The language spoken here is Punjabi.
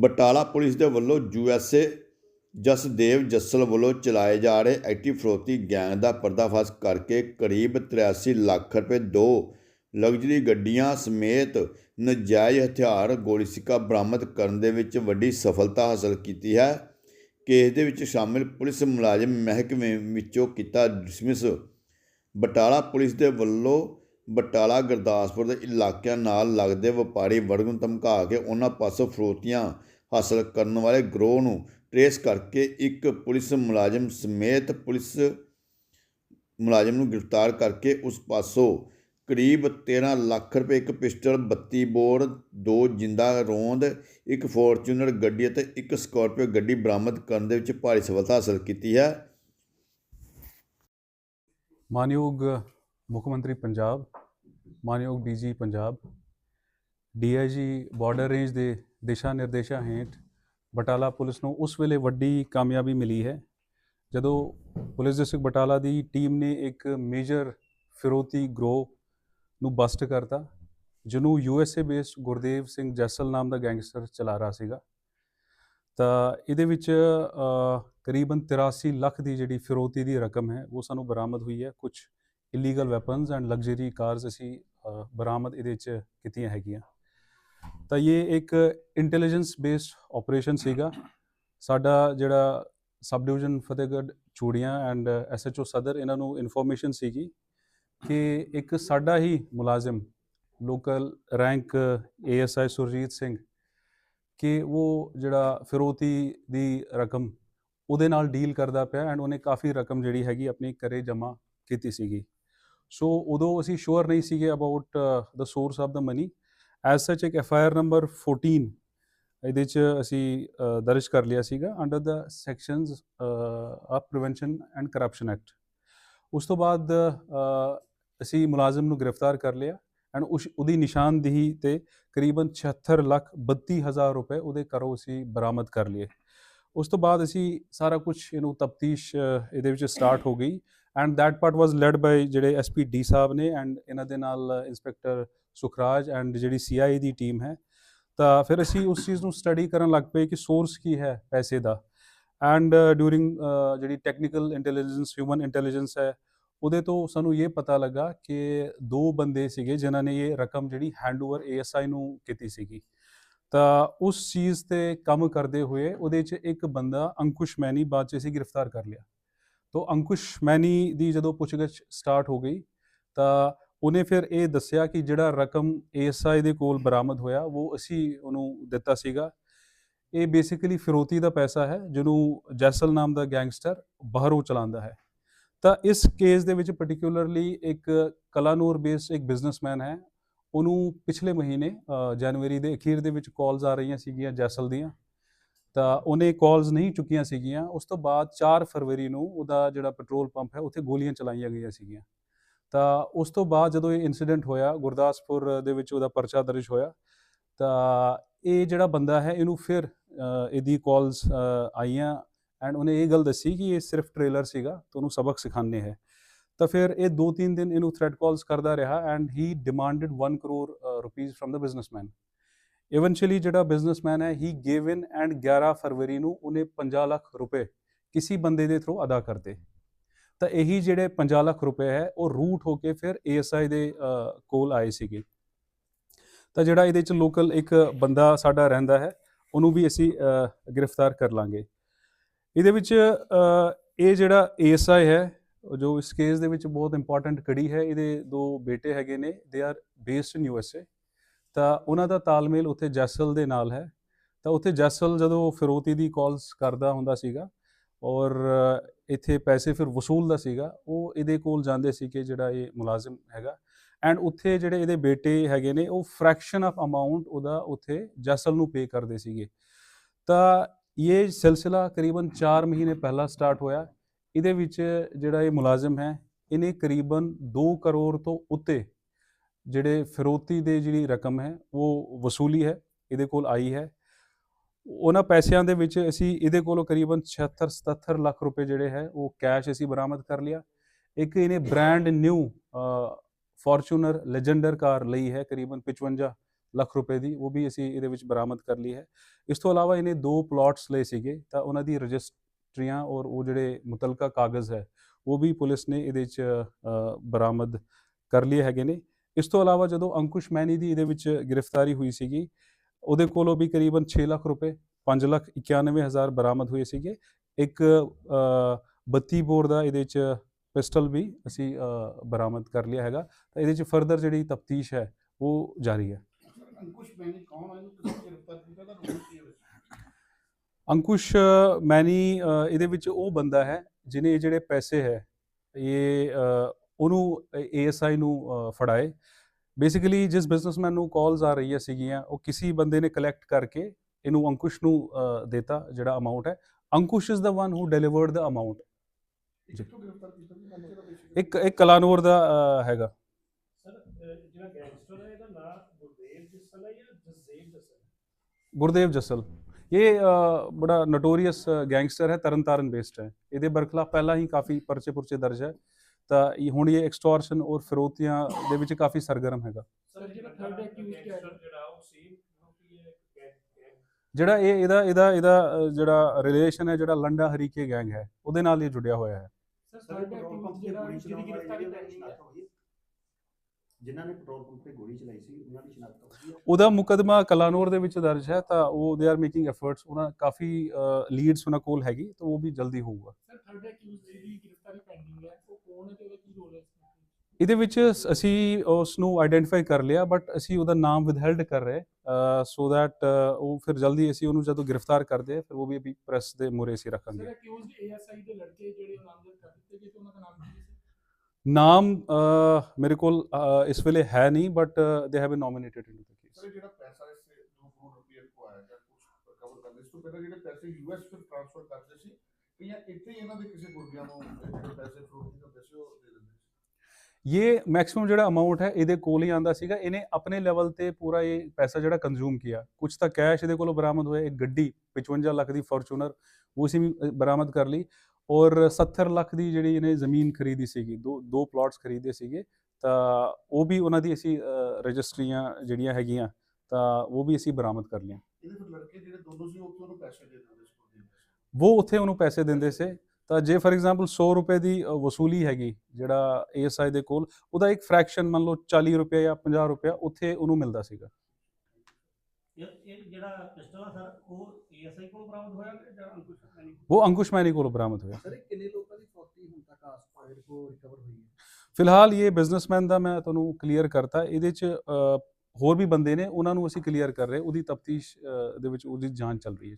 ਬਟਾਲਾ ਪੁਲਿਸ ਦੇ ਵੱਲੋਂ ਯੂਐਸਏ ਜਸਦੇਵ ਜੱਸਲ ਵੱਲੋਂ ਚਲਾਏ ਜਾ ਰਹੇ ਐਕਟਿਵ ਫਰੋਤੀ ਗੈਂਗ ਦਾ ਪਰਦਾਫਾਸ਼ ਕਰਕੇ ਕਰੀਬ 83 ਲੱਖ ਰੁਪਏ ਦੋ ਲਗਜ਼ਰੀ ਗੱਡੀਆਂ ਸਮੇਤ ਨਜਾਇਜ਼ ਹਥਿਆਰ ਗੋਲੀ ਸਿੱਕਾ ਬਰਾਮਦ ਕਰਨ ਦੇ ਵਿੱਚ ਵੱਡੀ ਸਫਲਤਾ ਹਾਸਲ ਕੀਤੀ ਹੈ। ਕੇਸ ਦੇ ਵਿੱਚ ਸ਼ਾਮਿਲ ਪੁਲਿਸ ਮੁਲਾਜ਼ਮ ਮਹਿਕਮੇ ਵਿੱਚੋਂ ਕੀਤਾ ਡਿਸਮਿਸ। ਬਟਾਲਾ ਪੁਲਿਸ ਦੇ ਵੱਲੋਂ ਬਟਾਲਾ, ਗੁਰਦਾਸਪੁਰ ਦੇ ਇਲਾਕਿਆਂ ਨਾਲ ਲੱਗਦੇ ਵਪਾਰੀ ਵਰਗ ਨੂੰ ਧਮਕਾ ਕੇ ਉਹਨਾਂ ਪਾਸੋਂ ਫਰੋਤੀਆਂ ਹਾਸਲ ਕਰਨ ਵਾਲੇ ਗਰੋਹ ਨੂੰ ਟਰੇਸ ਕਰਕੇ ਇੱਕ ਪੁਲਿਸ ਮੁਲਾਜ਼ਮ ਸਮੇਤ ਪੁਲਿਸ ਮੁਲਾਜ਼ਮ ਨੂੰ ਗ੍ਰਿਫਤਾਰ ਕਰਕੇ ਉਸ ਪਾਸੋਂ ਕਰੀਬ 13 ਲੱਖ ਰੁਪਏ, ਇੱਕ ਪਿਸਟਲ 32 ਬੋਰ, ਦੋ ਜਿੰਦਾ ਰੋਂਦ, ਇੱਕ ਫੋਰਚੂਨਰ ਗੱਡੀ ਅਤੇ ਇੱਕ ਸਕਾਰਪੀਓ ਗੱਡੀ ਬਰਾਮਦ ਕਰਨ ਦੇ ਵਿੱਚ ਭਾਰੀ ਸਫਲਤਾ ਹਾਸਲ ਕੀਤੀ ਹੈ। ਮਾਨਯੋਗ ਮੁੱਖ ਮੰਤਰੀ ਪੰਜਾਬ ਮਾਨਯੋਗ DG Punjab, DIG border range ਦੇ ਦਿਸ਼ਾ ਨਿਰਦੇਸ਼ਾਂ ਹੇਠ ਬਟਾਲਾ ਪੁਲਿਸ ਨੂੰ ਉਸ ਵੇਲੇ ਵੱਡੀ ਕਾਮਯਾਬੀ ਮਿਲੀ ਹੈ, ਜਦੋਂ ਪੁਲਿਸ ਡਿਸਟ੍ਰਿਕਟ ਬਟਾਲਾ ਦੀ ਟੀਮ ਨੇ ਇੱਕ ਮੇਜਰ ਫਿਰੋਤੀ ਗਰੋਹ ਨੂੰ ਬਸਟ ਕਰਤਾ, ਜਿਹਨੂੰ ਯੂਐਸਏ ਬੇਸਡ ਗੁਰਦੇਵ ਸਿੰਘ ਜੈਸਲ ਨਾਮ ਦਾ ਗੈਂਗਸਟਰ ਚਲਾ ਰਿਹਾ ਸੀਗਾ। ਤਾਂ ਇਹਦੇ ਵਿੱਚ ਕਰੀਬਨ 83 ਲੱਖ ਦੀ ਜਿਹੜੀ ਫਿਰੋਤੀ ਦੀ ਰਕਮ ਹੈ, ਉਹ ਸਾਨੂੰ ਬਰਾਮਦ ਹੋਈ ਹੈ। ਕੁਝ illegal weapons and luxury cars ਅਸੀਂ ਬਰਾਮਦ ਇਹਦੇ ਵਿੱਚ ਕੀਤੀਆਂ ਹੈਗੀਆਂ। ਤਾਂ ਇਹ ਇੱਕ ਇੰਟੈਲੀਜੈਂਸ ਬੇਸਡ ਆਪਰੇਸ਼ਨ ਸੀਗਾ। ਸਾਡਾ ਜਿਹੜਾ sub division Fatehgarh Churian and SHO ਸਦਰ ਇਹਨਾਂ ਨੂੰ ਇਨਫੋਰਮੇਸ਼ਨ ਸੀਗੀ ਕਿ ਇੱਕ ਸਾਡਾ ਹੀ ਮੁਲਾਜ਼ਮ local rank ASI Surjit Singh ਕਿ ਉਹ ਜਿਹੜਾ ਫਿਰੋਤੀ ਦੀ ਰਕਮ ਉਹਦੇ ਨਾਲ ਡੀਲ ਕਰਦਾ ਪਿਆ ਐਂਡ ਉਹਨੇ ਕਾਫੀ ਰਕਮ ਜਿਹੜੀ ਹੈਗੀ ਆਪਣੀ ਘਰੇ ਜਮ੍ਹਾਂ ਕੀਤੀ ਸੀਗੀ। ਸੋ ਉਦੋਂ ਅਸੀਂ ਸ਼ੋਰ ਨਹੀਂ ਸੀਗੇ about the source of the money as such ਇੱਕ ਐਫ ਆਈ ਆਰ ਨੰਬਰ 14 ਇਹਦੇ ਚ ਅਸੀਂ ਦਰਜ ਕਰ ਲਿਆ ਸੀਗਾ under the sections of prevention and corruption act ਉਸ ਤੋਂ ਬਾਅਦ ਅਸੀਂ ਮੁਲਾਜ਼ਮ ਨੂੰ ਗ੍ਰਿਫਤਾਰ ਕਰ ਲਿਆ ਐਂਡ ਉਸ, ਉਹਦੀ ਨਿਸ਼ਾਨਦੇਹੀ ਤੇ ਕਰੀਬਨ 76 ਲੱਖ 32 ਹਜ਼ਾਰ ਰੁਪਏ ਉਹਦੇ ਘਰੋਂ ਅਸੀਂ ਬਰਾਮਦ ਕਰ ਲਏ। ਉਸ ਤੋਂ ਬਾਅਦ ਅਸੀਂ ਸਾਰਾ ਕੁਝ ਇਹਨੂੰ ਤਫਤੀਸ਼ ਇਹਦੇ ਵਿੱਚ ਸਟਾਰਟ ਹੋ ਗਈ। And that part was led by ਜਿਹੜੇ ਐਸਪੀ ਡੀ ਸਾਹਿਬ ਨੇ ਐਂਡ ਇਹਨਾਂ ਦੇ ਨਾਲ ਇੰਸਪੈਕਟਰ ਸੁਖਰਾਜ ਐਂਡ ਜਿਹੜੀ ਸੀਆਈ ਦੀ ਟੀਮ ਹੈ, ਤਾਂ ਫਿਰ ਅਸੀਂ ਉਸ ਚੀਜ਼ ਨੂੰ ਸਟੱਡੀ ਕਰਨ ਲੱਗ ਪਏ ਕਿ ਸੋਰਸ ਕੀ ਹੈ ਪੈਸੇ ਦਾ। ਐਂਡ ਡਿਊਰਿੰਗ ਜਿਹੜੀ ਟੈਕਨੀਕਲ ਇੰਟੈਲੀਜੈਂਸ ਹਿਊਮਨ ਇੰਟੈਲੀਜੈਂਸ ਹੈ, ਉਹਦੇ ਤੋਂ ਸਾਨੂੰ ਇਹ ਪਤਾ ਲੱਗਾ ਕਿ ਦੋ ਬੰਦੇ ਸੀਗੇ ਜਿਨ੍ਹਾਂ ਨੇ ਇਹ ਰਕਮ ਜਿਹੜੀ ਹੈਂਡਓਵਰ ਏਐਸਆਈ ਨੂੰ ਕੀਤੀ ਸੀਗੀ। ਤਾਂ ਉਸ ਚੀਜ਼ ਤੇ ਕੰਮ ਕਰਦੇ ਹੋਏ ਉਹਦੇ 'ਚ ਇੱਕ ਬੰਦਾ ਅੰਕੁਸ਼ ਮੈਨੀ ਬਾਅਦ 'ਚ ਅਸੀਂ ਗ੍ਰਿਫਤਾਰ ਕਰ ਲਿਆ। ਤੋਂ ਅੰਕੁਸ਼ ਮੈਨੀ ਦੀ ਜਦੋਂ ਪੁੱਛਗਿੱਛ ਸਟਾਰਟ ਹੋ ਗਈ, ਤਾਂ ਉਹਨੇ ਫਿਰ ਇਹ ਦੱਸਿਆ ਕਿ ਜਿਹੜਾ ਰਕਮ ਏਐਸਆਈ ਦੇ ਕੋਲ ਬਰਾਮਦ ਹੋਇਆ, ਉਹ ਅਸੀਂ ਉਹਨੂੰ ਦਿੱਤਾ ਸੀਗਾ। ਇਹ ਬੇਸਿਕਲੀ ਫਿਰੋਤੀ ਦਾ ਪੈਸਾ ਹੈ, ਜਿਹਨੂੰ ਜੈਸਲ ਨਾਮ ਦਾ ਗੈਂਗਸਟਰ ਬਾਹਰੋਂ ਚਲਾਉਂਦਾ ਹੈ। ਤਾਂ ਇਸ ਕੇਸ ਦੇ ਵਿੱਚ ਪਾਰਟਿਕੂਲਰਲੀ ਇੱਕ ਕਲਾਨੂਰ ਬੇਸਡ ਇੱਕ ਬਿਜ਼ਨਸਮੈਨ ਹੈ, ਉਹਨੂੰ ਪਿਛਲੇ ਮਹੀਨੇ ਜਨਵਰੀ ਦੇ ਅਖੀਰ ਦੇ ਵਿੱਚ ਕਾਲਸ ਆ ਰਹੀਆਂ ਸੀਗੀਆਂ ਜੈਸਲ ਦੀਆਂ। ਤਾਂ ਉਹਨੇ ਕਾਲਸ ਨਹੀਂ ਚੁੱਕੀਆਂ ਸੀਗੀਆਂ। ਉਸ ਤੋਂ ਬਾਅਦ 4 ਫਰਵਰੀ ਨੂੰ ਉਹਦਾ ਜਿਹੜਾ ਪੈਟਰੋਲ ਪੰਪ ਹੈ, ਉੱਥੇ ਗੋਲੀਆਂ ਚਲਾਈਆਂ ਗਈਆਂ ਸੀਗੀਆਂ। ਤਾਂ ਉਸ ਤੋਂ ਬਾਅਦ ਜਦੋਂ ਇਹ ਇਨਸੀਡੈਂਟ ਹੋਇਆ, ਗੁਰਦਾਸਪੁਰ ਦੇ ਵਿੱਚ ਉਹਦਾ ਪਰਚਾ ਦਰਜ ਹੋਇਆ, ਤਾਂ ਇਹ ਜਿਹੜਾ ਬੰਦਾ ਹੈ, ਇਹਨੂੰ ਫਿਰ ਇਹਦੀ ਕਾਲਸ ਆਈਆਂ ਐਂਡ ਉਹਨੇ ਇਹ ਗੱਲ ਦੱਸੀ ਕਿ ਇਹ ਸਿਰਫ ਟ੍ਰੇਲਰ ਸੀਗਾ ਤੇ ਉਹਨੂੰ ਸਬਕ ਸਿਖਾਣੇ ਹੈ। ਤਾਂ ਫਿਰ ਇਹ 2-3 ਦਿਨ ਇਹਨੂੰ ਥ੍ਰੈਟ ਕਾਲਸ ਕਰਦਾ ਰਿਹਾ and he demanded 1 crore rupees from the businessman eventually ਜਿਹੜਾ ਬਿਜ਼ਨਸਮੈਨ ਹੈ ਹੀ ਗੇਵ ਇਨ ਐਂਡ 11 ਫਰਵਰੀ ਨੂੰ ਉਹਨੇ 50 ਲੱਖ ਰੁਪਏ ਕਿਸੇ ਬੰਦੇ ਦੇ ਥਰੂ ਅਦਾ ਕਰਤੇ ਤਾਂ ਇਹੀ ਜਿਹੜੇ 50 ਲੱਖ ਰੁਪਏ ਹੈ, ਉਹ ਰੂਟ ਹੋ ਕੇ ਫਿਰ ਏਐਸਆਈ ਦੇ ਕੋਲ ਆਏ ਸੀਗੇ। ਤਾਂ ਜਿਹੜਾ ਇਹਦੇ ਚ ਲੋਕਲ ਇੱਕ ਬੰਦਾ ਸਾਡਾ ਰਹਿੰਦਾ ਹੈ, ਉਹਨੂੰ ਵੀ ਅਸੀਂ ਗ੍ਰਿਫਤਾਰ ਕਰ ਲਾਂਗੇ। ਇਹਦੇ ਵਿੱਚ ਇਹ ਜਿਹੜਾ ਏਐਸਆਈ ਹੈ, ਜੋ ਇਸ ਕੇਸ ਦੇ ਵਿੱਚ ਬਹੁਤ ਇੰਪੋਰਟੈਂਟ ਕੜੀ ਹੈ, ਇਹਦੇ ਦੋ ਬੇਟੇ ਹੈਗੇ ਨੇ they are based in USA ਤਾਂ ਉਹਨਾਂ ਦਾ ਤਾਲਮੇਲ ਉੱਥੇ ਜੈਸਲ ਦੇ ਨਾਲ ਹੈ। ਤਾਂ ਉੱਥੇ ਜੈਸਲ ਜਦੋਂ ਫਿਰੋਤੀ ਦੀ ਕਾਲਸ ਕਰਦਾ ਹੁੰਦਾ ਸੀਗਾ ਔਰ ਇੱਥੇ ਪੈਸੇ ਫਿਰ ਵਸੂਲਦਾ ਸੀਗਾ, ਉਹ ਇਹਦੇ ਕੋਲ ਜਾਂਦੇ ਸੀ ਕਿ ਜਿਹੜਾ ਇਹ ਮੁਲਾਜ਼ਮ ਹੈਗਾ। ਐਂਡ ਉੱਥੇ ਜਿਹੜੇ ਇਹਦੇ ਬੇਟੇ ਹੈਗੇ ਨੇ, ਉਹ ਫ੍ਰੈਕਸ਼ਨ ਆਫ ਅਮਾਉਂਟ ਉਹਦਾ ਉੱਥੇ ਜੈਸਲ ਨੂੰ ਪੇ ਕਰਦੇ ਸੀਗੇ। ਤਾਂ ਇਹ ਸਿਲਸਿਲਾ ਕਰੀਬਨ 4 ਮਹੀਨੇ ਪਹਿਲਾਂ ਸਟਾਰਟ ਹੋਇਆ। ਇਹਦੇ ਵਿੱਚ ਜਿਹੜਾ ਇਹ ਮੁਲਾਜ਼ਮ ਹੈ, ਇਹਨੇ ਕਰੀਬਨ 2 ਕਰੋੜ ਤੋਂ ਉੱਤੇ ਜਿਹੜੇ ਫਿਰੋਤੀ ਦੇ ਜਿਹੜੀ ਰਕਮ ਹੈ, ਉਹ ਵਸੂਲੀ ਹੈ, ਇਹਦੇ ਕੋਲ ਆਈ ਹੈ। ਉਹਨਾਂ ਪੈਸਿਆਂ ਦੇ ਵਿੱਚ ਅਸੀਂ ਇਹਦੇ ਕੋਲੋਂ ਕਰੀਬਨ 76 77 ਲੱਖ ਰੁਪਏ ਜਿਹੜੇ ਹੈ, ਉਹ ਕੈਸ਼ ਅਸੀਂ ਬਰਾਮਦ ਕਰ ਲਿਆ। ਇੱਕ ਇਹਨੇ brand new Fortuner Legender car ਲਈ ਹੈ, ਕਰੀਬਨ 55 ਲੱਖ ਰੁਪਏ ਦੀ, ਉਹ ਵੀ ਅਸੀਂ ਇਹਦੇ ਵਿੱਚ ਬਰਾਮਦ ਕਰ ਲਈ ਹੈ। ਇਸ ਤੋਂ ਇਲਾਵਾ ਇਹਨੇ ਦੋ ਪਲਾਟਸ ਲਏ ਸੀਗੇ, ਤਾਂ ਉਹਨਾਂ ਦੀ ਰਜਿਸਟਰੀਆਂ ਔਰ ਉਹ ਜਿਹੜੇ ਮੁਤਲਕਾ ਕਾਗਜ਼ ਹੈ, ਉਹ ਵੀ ਪੁਲਿਸ ਨੇ ਇਹਦੇ 'ਚ ਬਰਾਮਦ ਕਰ ਲਏ ਹੈਗੇ ਨੇ। ਇਸ ਤੋਂ ਇਲਾਵਾ ਜਦੋਂ ਅੰਕੁਸ਼ ਮੈਨੀ ਦੀ ਇਹਦੇ ਵਿੱਚ ਗ੍ਰਿਫਤਾਰੀ ਹੋਈ ਸੀਗੀ ਉਹਦੇ ਕੋਲੋਂ ਵੀ ਕਰੀਬਨ 6 ਲੱਖ ਰੁਪਏ 5 ਲੱਖ 91 ਹਜ਼ਾਰ ਬਰਾਮਦ ਹੋਏ ਸੀਗੇ। ਇੱਕ ਅ, 32 ਬੋਰ ਦਾ ਇਹਦੇ 'ਚ ਪਿਸਟਲ ਵੀ ਅਸੀਂ ਬਰਾਮਦ ਕਰ ਲਿਆ ਹੈਗਾ। ਤਾਂ ਇਹਦੇ 'ਚ ਫਰਦਰ ਜਿਹੜੀ ਤਫਤੀਸ਼ ਹੈ ਉਹ ਜਾਰੀ ਹੈ। ਅੰਕੁਸ਼ ਮੈਨੀ ਕੌਣ ਹੈ ਇਹਨੂੰ ਕਿਸ ਗ੍ਰਿਫਤਾਰ ਕੀਤਾ ਤਾਂ ਰੋਲ ਕੀ ਹੈ ਵਿੱਚ? ਅੰਕੁਸ਼ ਮੈਨੀ ਇਹਦੇ ਵਿੱਚ ਉਹ ਬੰਦਾ ਹੈ ਜਿਨੇ ਇਹ ਜਿਹੜੇ ਪੈਸੇ ਹੈ ਇਹ ਉਹਨੂੰ ਏਐਸਆਈ ਨੂੰ ਫੜਾਏ। ਬੇਸਿਕਲੀ ਜਿਸ ਬਿਜ਼ਨਸਮੈਨ ਨੂੰ ਕਾਲਸ ਆ ਰਹੀਆਂ ਸੀਗੀਆਂ ਉਹ ਕਿਸੇ ਬੰਦੇ ਨੇ ਕਲੈਕਟ ਕਰਕੇ ਇਹਨੂੰ ਅੰਕੁਸ਼ ਨੂੰ ਦੇਤਾ ਜਿਹੜਾ ਅਮਾਉਂਟ ਹੈ। Ankush is the one who delivered the amount ਇੱਕ ਇੱਕ ਕਲਾਨੌਰ ਦਾ ਹੈਗਾ। ਸਰ ਅਹ ਜਿਹੜਾ ਗੈਂਗਸਟਰ ਹੈ ਇਹਦਾ ਨਾਮ ਗੁਰਦੇਵ ਜਸਲ ਹੈ ਜਾਂ ਜਸਦੇਵ ਜਸਲ? ਗੁਰਦੇਵ ਜਸਲ। ਇਹ ਬੜਾ ਨੋਟੋਰੀਅਸ ਗੈਂਗਸਟਰ ਹੈ ਤਰਨਤਾਰਨ ਬੇਸਡ ਹੈ। ਇਹਦੇ ਬਰਖਲਾਫ ਪਹਿਲਾਂ ਹੀ ਕਾਫੀ ਪਰਚੇ ਪੁਰਚੇ ਦਰਜ ਹੈ। ਤਾਂ ਇਹ ਹੁਣ ਇਹ ਐਕਸਟੋਰਸ਼ਨ ਔਰ ਫਿਰੌਤੀਆਂ ਦੇ ਵਿੱਚ ਕਾਫੀ ਸਰਗਰਮ ਹੈਗਾ। ਸਰ ਜਿਹੜਾ ਇਹ ਇਹਦਾ ਇਹਦਾ ਇਹਦਾ ਜਿਹੜਾ ਰਿਲੇਸ਼ਨ ਹੈ ਜਿਹੜਾ ਲੰਡਾ ਹਰੀਕੇ ਗੈਂਗ ਹੈ ਉਹਦੇ ਨਾਲ ਇਹ ਜੁੜਿਆ ਹੋਇਆ ਹੈ। ਜਿਨ੍ਹਾਂ ਨੇ ਪੈਟਰੋਲ ਪੰਪ ਤੇ ਗੋਲੀ ਚਲਾਈ ਸੀ ਉਹਨਾਂ ਦੀ ਸ਼ਨਾਖਤ ਹੋਈ ਉਹਦਾ ਮੁਕਦਮਾ ਕਲਾਨੌਰ ਦੇ ਵਿੱਚ ਦਰਜ ਹੈ ਤਾਂ ਉਹ ਦੇ ਆਰ ਮੇਕਿੰਗ ਐਫਰਟਸ ਉਹਨਾਂ ਕਾਫੀ ਲੀਡਸ ਉਹਨਾਂ ਕੋਲ ਹੈਗੀ ਤਾਂ ਉਹ ਵੀ ਜਲਦੀ ਹੋਊਗਾ। ਸਰ ਥਰਡ ਐਕਿਊਜ਼ਡ ਜਿਹਦੀ ਗ੍ਰਿਫਤਾਰੀ ਪੈਂਡਿੰਗ ਹੈ ਉਹ ਕੌਣ ਹੈ ਤੇ ਉਹਦਾ ਕੀ ਰੋਲ ਹੈ ਇਹਦੇ ਵਿੱਚ ਅਸੀਂ ਉਸ ਨੂੰ ਆਇਡੈਂਟੀਫਾਈ ਕਰ ਲਿਆ ਬਟ ਅਸੀਂ ਉਹਦਾ ਨਾਮ ਵਿਦਹੈਲਡ ਕਰ ਰਹੇ ਸੋ ਦੈਟ ਉਹ ਫਿਰ ਜਲਦੀ ਅਸੀਂ ਉਹਨੂੰ ਜਦੋਂ ਗ੍ਰਿਫਤਾਰ ਕਰਦੇ ਫਿਰ ਉਹ ਵੀ ਅਭੀ ਪ੍ਰੈਸ ਦੇ ਮੂਹਰੇ ਅਸੀਂ ਸਰ ਰੱਖਾਂਗੇ ਐਕਿਊਜ਼ਡ ਏਐਸਆਈ ਦੇ ਲੜਕੇ ਜਿਹੜੇ ਨਾਮਜ਼ਦ ਕਰ ਦਿੱਤੇ ਗਏ ਤੇ ਉਹਨਾਂ ਦਾ ਨਾਮ ਕੀ ਮੇਰੇ ਕੋਲ ਇਸ ਵੇਲੇ ਹੈ ਨਹੀਂ but they have been nominated into the case sir ਜਿਹੜਾ ਪੈਸਾ ਇਸ 2 ਕਰੋੜ ਰੁਪਏ ਕੋ ਆਇਆ ਜਾਂ ਕੁਝ ਕਵਰ ਕਰਦੇ ਇਸ ਤੋਂ ਪਹਿਲਾਂ ਜਿਹੜੇ ਪੈਸੇ ਯੂਐਸ ਵਿੱਚ ਟ੍ਰਾਂਸਫਰ ਕਰਦੇ ਸੀ ਕਿ ਜਾਂ ਇੱਥੇ ਹੀ ਇਹਨਾਂ ਦੇ ਕਿਸੇ ਗੁਰਗਿਆਂ ਨੂੰ ਜਿਹੜੇ ਪੈਸੇ ਫਰੋਡ ਹੁੰਦੇ ਸੀ ਉਹ ਦੇ ਦਿੰਦੇ ਸੀ। ਇਹ ਮੈਕਸਿਮਮ ਜਿਹੜਾ ਅਮਾਉਂਟ ਹੈ ਇਹਦੇ ਕੋਲ ਹੀ ਆਂਦਾ ਸੀਗਾ ਇਹਨੇ ਆਪਣੇ ਲੈਵਲ ਤੇ ਪੂਰਾ ਇਹ ਪੈਸਾ ਜਿਹੜਾ ਕੰਜ਼ੂਮ ਕੀਤਾ ਕੁਝ ਤਾਂ ਕੈਸ਼ ਇਹਦੇ ਕੋਲੋਂ ਬਰਾਮਦ ਹੋਇਆ ਇੱਕ ਗੱਡੀ 55 ਲੱਖ ਦੀ ਫੋਰਚੂਨਰ ਉਹ ਅਸੀਂ ਵੀ ਬਰਾਮਦ ਕਰ ਲਈ ਔਰ 70 ਲੱਖ ਦੀ ਜਿਹੜੀ ਇਹਨੇ ਜ਼ਮੀਨ ਖਰੀਦੀ ਸੀਗੀ ਦੋ ਦੋ ਪਲਾਟਸ ਖਰੀਦੇ ਸੀਗੇ ਤਾਂ ਉਹ ਵੀ ਉਹਨਾਂ ਦੀ ਅਸੀਂ ਰਜਿਸਟਰੀਆਂ ਜਿਹੜੀਆਂ ਹੈਗੀਆਂ ਤਾਂ ਉਹ ਵੀ ਅਸੀਂ ਬਰਾਮਦ ਕਰ ਲਈਆਂ ਇਹਦੇ ਲੜਕੇ ਜਿਹੜੇ ਦੋਨੋਂ ਸੀ ਉਹ ਉਹਨੂੰ ਪੈਸੇ ਦੇ ਦਿੰਦੇ ਸੀ? ਗੁਰਗਿਆਂ ਪੈਸੇ ਉਹ ਉੱਥੇ ਉਹਨੂੰ ਪੈਸੇ ਦਿੰਦੇ ਸੀ ਤਾਂ ਜੇ ਫਾਰ ਐਗਜ਼ਾਮਪਲ 100 ਰੁਪਏ ਦੀ ਵਸੂਲੀ ਹੈਗੀ ਜਿਹੜਾ ਏਐਸਆਈ ਦੇ ਕੋਲ ਉਹਦਾ ਇੱਕ ਫ੍ਰੈਕਸ਼ਨ ਮੰਨ ਲਓ 40 ਰੁਪਏ ਜਾਂ 50 ਰੁਪਏ ਉੱਥੇ ਉਹਨੂੰ ਮਿਲਦਾ ਸੀਗਾ। ਇਹ ਜਿਹੜਾ ਪਿਸਟਲ ਆ ਸਰ ਉਹ ਏਐਸਆਈ ਕੋਲ ਬਰਾਮਦ ਹੋਇਆ ਕਿ ਜਾਂ ਅੰਕੁਸ਼ ਮੈਨੀ ਉਹ ਅੰਕੁਸ਼ ਮੈਨੀ ਕੋਲ ਬਰਾਮਦ ਹੋਇਆ। ਸਰ ਕਿੰਨੇ ਲੋਕਾਂ ਦੀ ਫੌਤੀ ਹੁਣ ਤੱਕ ਆਸ-ਪਾਸ ਕੋ ਰਿਕਵਰ ਹੋਈ ਹੈ? ਫਿਲਹਾਲ ਇਹ ਬਿਜ਼ਨਸਮੈਨ ਦਾ ਮੈਂ ਤੁਹਾਨੂੰ ਕਲੀਅਰ ਕਰਤਾ। ਇਹਦੇ ਚ ਹੋਰ ਵੀ ਬੰਦੇ ਨੇ ਉਹਨਾਂ ਨੂੰ ਅਸੀਂ ਕਲੀਅਰ ਕਰ ਰਹੇ ਉਹਦੀ ਤਫਤੀਸ਼ ਦੇ ਵਿੱਚ ਉਹਦੀ ਜਾਂਚ ਚੱਲ ਰਹੀ ਹੈ